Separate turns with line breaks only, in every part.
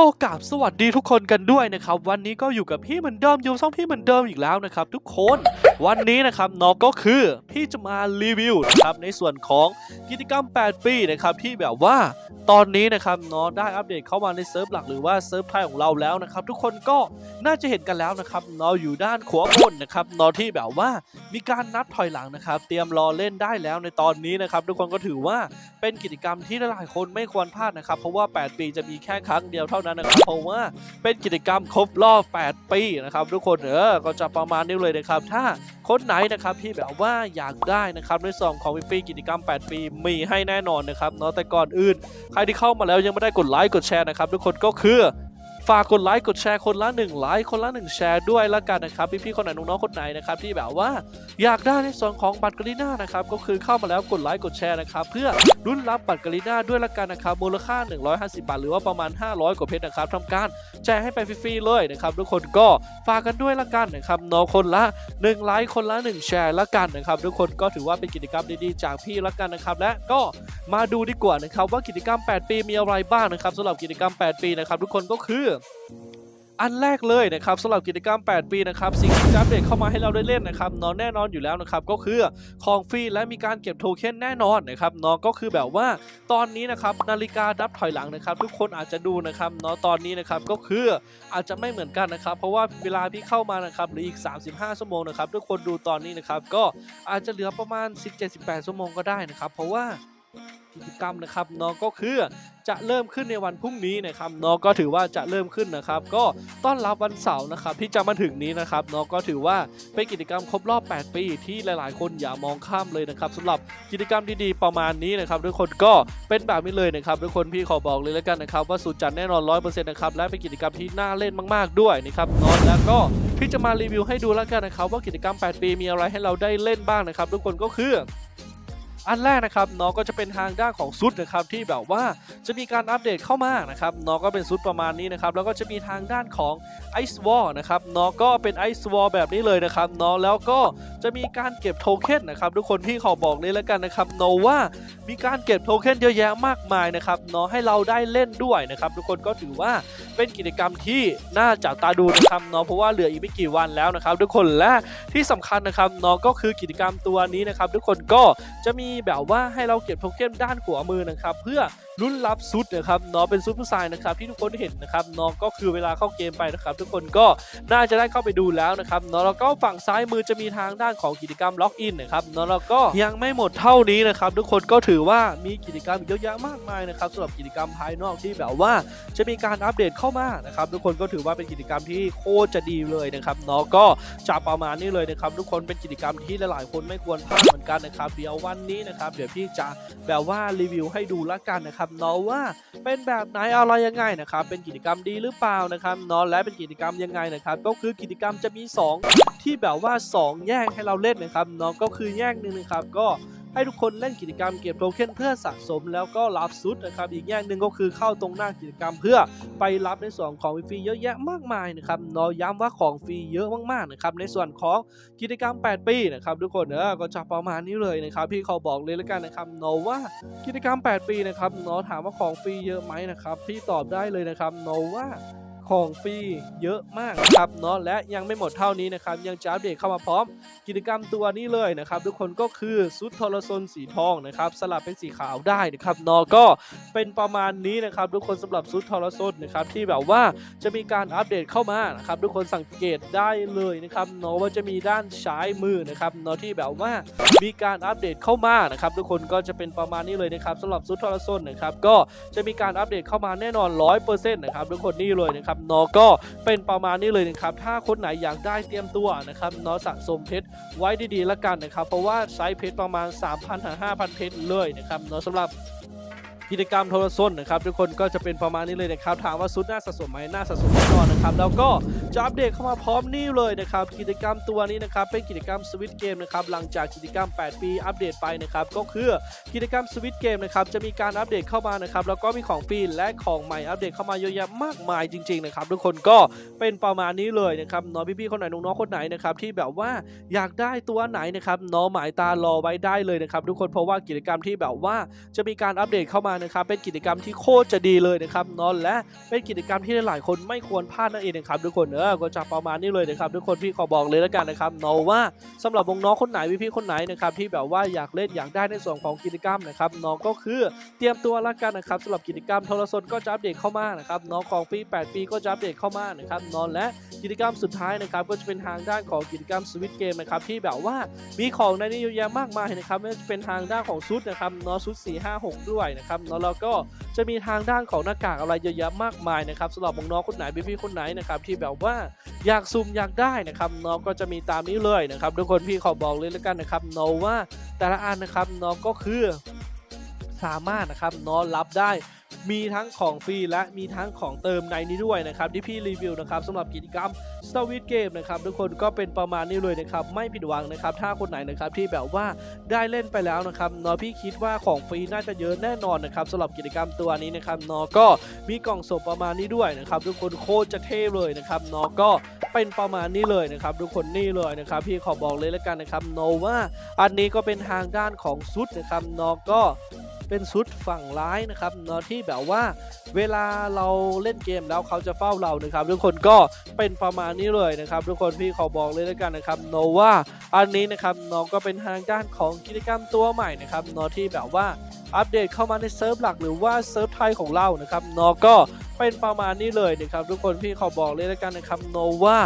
ก็กราบสวัสดีทุกคนกันด้วยนะครับ วันนี้ก็อยู่กับพี่เหมือนเดิมอยู่ช่องพี่เหมือนเดิมอีกแล้วนะครับ ทุกคนวันนี้นะครับน้องก็คือพี่จะมารีวิวนะครับในส่วนของกิจกรรม 8 ปีนะครับที่แบบว่าตอนนี้นะครับน้องได้อัปเดตเข้ามาในเซิร์ฟหลักหรือว่าเซิร์ฟไทยของเราแล้วนะครับ ทุกคนก็น่าจะเห็นกันแล้วนะครับน้องอยู่ด้านขวาบนนะครับน้องที่แบบว่ามีการนับถอยหลังนะครับ เตรียมรอเล่นได้แล้วในตอนนี้นะครับทุกคนก็ถือว่าเป็นกิจกรรมที่หลายคนไม่ควรพลาดนะครับเพราะว่า 8 ปีจะมีแค่ครั้งเดียวเท่านั้นนะครับเพราะว่าเป็นกิจกรรมครบรอบ 8 ปีนะครับทุกคนเออก็จะประมาณนี้เลยนะครับ ถ้าคนไหนนะครับที่แบบว่าอยากได้นะครับในส่วนของฟรีกิจกรรม 8 ปีมีให้แน่นอนนะครับเนาะแต่ก่อนอื่น ใครที่เข้ามาแล้วยังไม่ได้กดไลค์กดแชร์นะครับทุกคนก็คือ ฝากกดไลค์กดแชร์คนละ1ไลค์คนละ1แชร์ด้วยละกันนะครับพี่ๆคนไหนน้องๆคนไหนนะครับที่แบบว่าอยากได้ในส่วนของบัตรกรีน่านะครับก็คือเข้ามาแล้วกดไลค์กดแชร์นะครับเพื่อรุ่นรับบัตรกรีน่าด้วยละกันนะครับมูลค่า 150 บาทหรือว่าประมาณ 500 กว่าเพชรนะครับทำการแจกให้ไปฟรีๆเลยนะครับทุกคนก็ฝากกันด้วยละกันนะครับน้องคนละ1ไลค์คนละ 1 แชร์ละกันนะครับทุกคนก็ถือว่าเป็นกิจกรรมดีๆจากพี่ละกันนะครับและก็มาดูดีกว่านะครับว่ากิจกรรม 8 ปีมีอะไรบ้างนะครับสำหรับกิจกรรม 8 ปีนะครับทุกคนก็คืออันแรกเลยนะครับสำหรับกิจกรรม 8 ปีนะครับสิ่งที่จะอัปเดตเข้ามาให้เราได้เล่นนะครับน้องแน่นอนอยู่แล้วนะครับก็คือของฟรีและมีการเก็บโทเค็นแน่นอนนะครับน้องก็คือแบบว่าตอนนี้นะครับนาฬิกาดับถอยหลังนะครับ ทุกคนอาจจะดูนะครับนาะตอนนี้นะครับก็คืออาจจะไม่เหมือนกันนะครับ เพราะว่าเวลาพี่เข้ามานะครับหรืออีก 35 ชั่วโมงนะครับทุกคนดูตอนนี้นะครับก็อาจจะเหลือประมาณ 17-18 ชั่วโมงก็ได้นะครับเพราะว่า กิจกรรมนะครับน้องก็คือจะเริ่มขึ้นในวันพรุ่งนี้นะครับเนาะก็ถือว่าจะเริ่มขึ้นนะครับ ก็ต้อนรับวันเสาร์นะครับที่จะมาถึงนี้นะครับเนาะก็ถือว่าเป็นกิจกรรมครบรอบ 8 ปี ที่หลาย ๆ คนอย่ามองข้ามเลยนะครับสำหรับกิจกรรมดีๆประมาณนี้นะครับทุกคนก็เป็นแบบนี้เลยนะครับทุกคนพี่ขอบอกเลยแล้วกันนะครับ ว่าสุดจัดแน่นอน100%นะครับและเป็นกิจกรรมที่น่าเล่นมาก ๆ ด้วยนะครับเนาะแล้วก็พี่จะมารีวิวให้ดูแล้วกันนะครับว่ากิจกรรม 8 ปีมีอะไรให้เราได้เล่นบ้างนะครับ ทุกคนก็คือ อันแรกนะครับน้องก็จะเป็นทางด้านของซุดนะครับที่แบบว่าจะมีการอัปเดตเข้ามานะครับน้องก็เป็นซุดประมาณนี้นะครับแล้วก็จะมีทางด้านของไอซ์วอลนะครับน้องก็เป็นไอซ์วอลแบบนี้เลยนะครับน้องแล้วก็จะมีการเก็บโทเค็นนะครับทุกคนที่ขอบอกเลยแล้วกันนะครับโนว่ามีการเก็บโทเค็นเยอะแยะมากมายนะครับน้องให้เราได้เล่นด้วยนะครับทุกคนก็ถือว่าเป็นกิจกรรมที่น่าจับตาดูนะครับน้องเพราะว่าเหลืออีกไม่กี่วันแล้วนะครับทุกคนและที่สำคัญนะครับน้องก็คือกิจกรรมตัวนี้นะครับทุกคนก็จะมีแบบว่าให้เราเก็บโทเค็นด้านขวามือนะครับ เพื่อ รุ่นรับซุดนะครับน้องเป็นซุดผู้ชายนะครับที่ทุกคนเห็นนะครับน้องก็คือเวลาเข้าเกมไปนะครับ ทุกคนก็น่าจะได้เข้าไปดูแล้วนะครับเนาะแล้วก็ฝั่งซ้ายมือจะมีทางด้านของกิจกรรมล็อกอินนะครับเนาะแล้วก็ยังไม่หมดเท่านี้นะครับทุกคนก็ถือว่ามีกิจกรรมเยอะแยะมากมายนะครับสำหรับกิจกรรมภายนอกที่แบบว่า จะมีการอัปเดตเข้ามานะครับทุกคนก็ถือว่าเป็นกิจกรรมที่โคตรจะดีเลยนะครับเนาะก็จะประมาณนี้เลยนะครับทุกคนเป็นกิจกรรมที่หลายๆคนไม่ควรพลาดเหมือนกันนะครับเดี๋ยววันนี้นะครับเดี๋ยวพี่จะแบบว่ารีวิวให้ดูละกันนะครับเนาะว่าเป็นแบบไหนอะไรยังไงนะครับเป็นกิจกรรมดีหรือเปล่านะครับเนาะและเป็นกิจกรรมยังไงนะครับก็คือกิจกรรมจะมี 2 ที่แบบว่า 2 แยกให้เราเล่นนะครับเนาะก็คือแยกหนึ่งนะครับก็ ให้ทุกคนเล่นกิจกรรมเก็บโทเค็นเพื่อสะสมแล้วก็รับซุดนะครับอีกแง่หนึ่งก็คือเข้าตรงหน้ากิจกรรมเพื่อไปรับในส่วนของฟรีเยอะแยะมากมายนะครับเนาะย้ำว่าของฟรีเยอะมากๆนะครับในส่วนของกิจกรรม 8 ปีนะครับทุกคนเออก็จะประมาณนี้เลยนะครับพี่เขาบอกเลยแล้วกันนะครับเนาะว่ากิจกรรม 8 ปีนะครับเนาะถามว่าของฟรีเยอะไหมนะครับพี่ตอบได้เลยนะครับเนาะว่า ของฟรีเยอะมากนะครับเนาะและยังไม่หมดเท่านี้นะครับยังจะอัปเดตเข้ามาพร้อม กิจกรรมตัวนี้เลยนะครับทุกคนก็คือซุดโทรซนสีทองนะครับสลับเป็นสีขาวได้นะครับเนาะก็เป็นประมาณนี้นะครับทุกคนสำหรับซุดโทรซนนะครับที่แบบว่าจะมีการอัปเดตเข้ามานะครับทุกคนสังเกตได้เลยนะครับเนาะว่าจะมีด้านซ้ายมือนะครับเนาะที่แบบว่ามีการอัปเดตเข้ามานะครับทุกคนก็จะเป็นประมาณนี้เลยนะครับสำหรับซุดโทรซนนะครับก็จะมีการอัปเดตเข้ามาแน่นอน 100%นะครับทุกคนนี่เลยนะครับเนาะก็เป็นประมาณนี้เลยนะครับถ้าคนไหนอยากได้เตรียมตัวนะครับเนาะสะสมเพชรไว้ดีๆแล้วกันนะครับ เพราะว่าไซส์เพชรประมาณ 3,000ถึง5,000 เพชรเลยนะครับเนาะสำหรับกิจกรรมโทรศัพท์นะครับ ทุกคนก็จะเป็นประมาณนี้เลยนะครับ ถามว่าซุดน่าสะสมไหมน่าสะสมแน่นอนนะครับ แล้วก็ จะอัปเดตเข้ามาพร้อมนี่เลยนะครับกิจกรรมตัวนี้นะครับเป็นกิจกรรมสวิตเกมนะครับหลังจากกิจกรรม 8 ปีอัปเดตไปนะครับก็คือกิจกรรมสวิตเกมนะครับจะมีการอัปเดตเข้ามานะครับแล้วก็มีของฟรีและของใหม่อัปเดตเข้ามาเยอะแยะมากมายจริงๆนะครับทุกคนก็เป็นประมาณนี้เลยนะครับน้องพี่ๆคนไหนน้องๆคนไหนนะครับที่แบบว่าอยากได้ตัวไหนนะครับน้องหมายตารอไว้ได้เลยนะครับทุกคนเพราะว่ากิจกรรมที่แบบว่าจะมีการอัปเดตเข้ามานะครับเป็นกิจกรรมที่โคตรจะดีเลยนะครับเนอนและเป็นกิจกรรมที่หลายๆคนไม่ควรพลาดนั่นเองนะครับทุกคนเออก็จะประมาณนี้เลยนะครับทุกคนพี่ขอบอกเลยแล้วกันนะครับเนาะว่าสำหรับน้องคนไหนพี่พี่คนไหนนะครับที่แบบว่าอยากเล่นอยากได้ในส่วนของกิจกรรมนะครับน้องก็คือเตรียมตัวแล้วกันนะครับสำหรับกิจกรรมโทรศัพท์ก็จะอัปเดตเข้ามานะครับน้องของปี 8 ปีก็จะอัปเดตเข้ามานะครับนอนและ กิจกรรมสุดท้ายนะครับก็จะเป็นทางด้านของกิจกรรมสวิตเกมนะครับที่แบบว่ามีของในนี้เยอะแยะมากมายนะครับไม่ว่าจะเป็นทางด้านของชุดนะครับเนาะชุด4 5 6 ด้วยนะครับเนาะแล้วก็จะมีทางด้านของหน้ากากอะไรเยอะแยะมากมายนะครับสำหรับน้องๆคนไหนพี่ๆคนไหนนะครับที่แบบว่าอยากซูมอยากได้นะครับน้องก็จะมีตามนี้เลยนะครับทุกคนพี่ขอบอกเลยแล้วกันนะครับเนาะว่าแต่ละอันนะครับน้องก็คือ สามารถนะครับนองรับได้มีทั้งของฟรีและมีทั้งของเติมในนี้ด้วยนะครับ ที่พี่รีวิวนะครับสำหรับกิจกรรม s t a r w i t Game นะครับทุกคนก็เป็นประมาณนี้เลยนะครับ ไม่ผิดหวังนะครับ ถ้าคนไหนนะครับที่แบบว่าได้เล่นไปแล้วนะครับนาะพี่คิดว่าของฟรีน่าจะเยอะแน่นอนนะครับสำหรับกิจกรรมตัวนี้นะครับนาะก็มีกล่องส่งประมาณนี้ด้วยนะครับทุกคนโคตรจะเท่เลยนะครับนาะก็เป็นประมาณนี้เลยนะครับทุกคนนี่เลยนะครับพี่ขอบอกเลยแล้วกันนะครับนาะว่าอันนี้ก็เป็นทางด้านของซุดนะครับนาะก็ เป็นชุดฝั่งร้ายนะครับเนาะที่แบบว่าเวลาเราเล่นเกมแล้วเขาจะเฝ้าเรานะครับทุกคนก็เป็นประมาณนี้เลยนะครับทุกคนพี่ขอบอกเลยแล้วกันนะครับโนว่าอันนี้นะครับน้องก็เป็นทางด้านของกิจกรรมตัวใหม่นะครับเนาะที่แบบว่าอัปเดตเข้ามาในเซิร์ฟหลักหรือว่าเซิร์ฟไทยของเรานะครับเนาะก็เป็นประมาณนี้เลยนะครับทุกคนพี่ขอบอกเลยแล้วกันนะครับโนว่า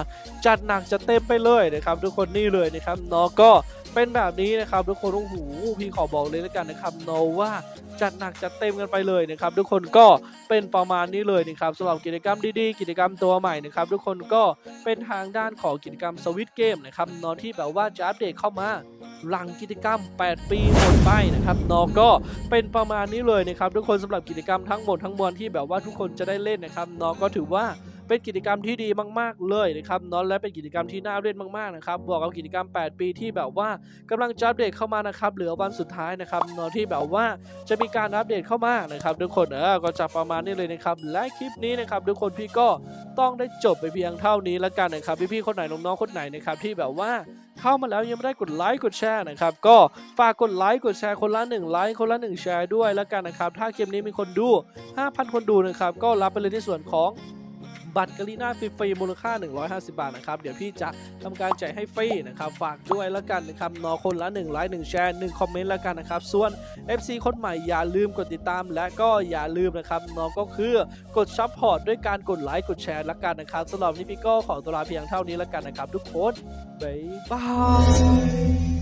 จัดหนักจะเต็มไปเลยนะครับทุกคนนี่เลยนะครับเนาะก็ เป็นแบบนี้นะครับทุกคนโอ้โหพี่ขอบอกเลยแล้วกันนะครับโนว่าจัดหนักจัดเต็มกันไปเลยนะครับ ทุกคนก็เป็นประมาณนี้เลยนะครับสำหรับกิจกรรมดีๆ กิจกรรมตัวใหม่นะครับ ทุกคนก็เป็นทางด้านของกิจกรรมสวิตเกมนะครับนอนที่แบบว่าจะอัปเดตเข้ามาหลังกิจกรรม 8 ปีหมดไปนะครับนอก็เป็นประมาณนี้เลยนะครับ ทุกคนสำหรับกิจกรรมทั้งหมดทั้งมวลที่แบบว่าทุกคนจะได้เล่นนะครับนอก็ถือว่า เป็นกิจกรรมที่ดีมาก ๆ เลยนะครับนอนและเป็นกิจกรรมที่น่าเล่นมากๆนะครับบวกกับกิจกรรม 8 ปีที่แบบว่ากำลังจะอัปเดตเข้ามานะครับเหลือวันสุดท้ายนะครับนอนที่แบบว่าจะมีการอัปเดตเข้ามานะครับทุกคนเออก็จะประมาณนี้เลยนะครับและคลิปนี้นะครับทุกคนพี่ก็ต้องได้จบไปเพียงเท่านี้แล้วกันนะครับพี่ๆคนไหนน้องๆคนไหนนะครับที่แบบว่าเข้ามาแล้วยังไม่ได้กดไลค์กดแชร์นะครับก็ฝากกดไลค์กดแชร์คนละ1ไลค์คนละ1แชร์ด้วยแล้วกันนะครับถ้าคลิปนี้มีคนดู 5,000 คนดูนะครับก็รับไปเลยในส่วนของ บัตรกรีน่าฟรีๆมูลค่า 150 บาทนะครับ เดี๋ยวพี่จะทำการแจกให้ฟรีนะครับ ฝากด้วยแล้วกันนะครับนอคนละ1ไลค์1แชร์1คอมเมนต์แล้วกันนะครับ ส่วน FC คนใหม่อย่าลืมกดติดตาม และก็อย่าลืมนะครับน้องก็คือกดซับพอร์ตด้วยการกดไลค์กดแชร์ละกันนะครับสำหรับนี้พี่ก็ขอตัวลาเพียงเท่านี้ละกันนะครับ ทุกคนบ๊ายบาย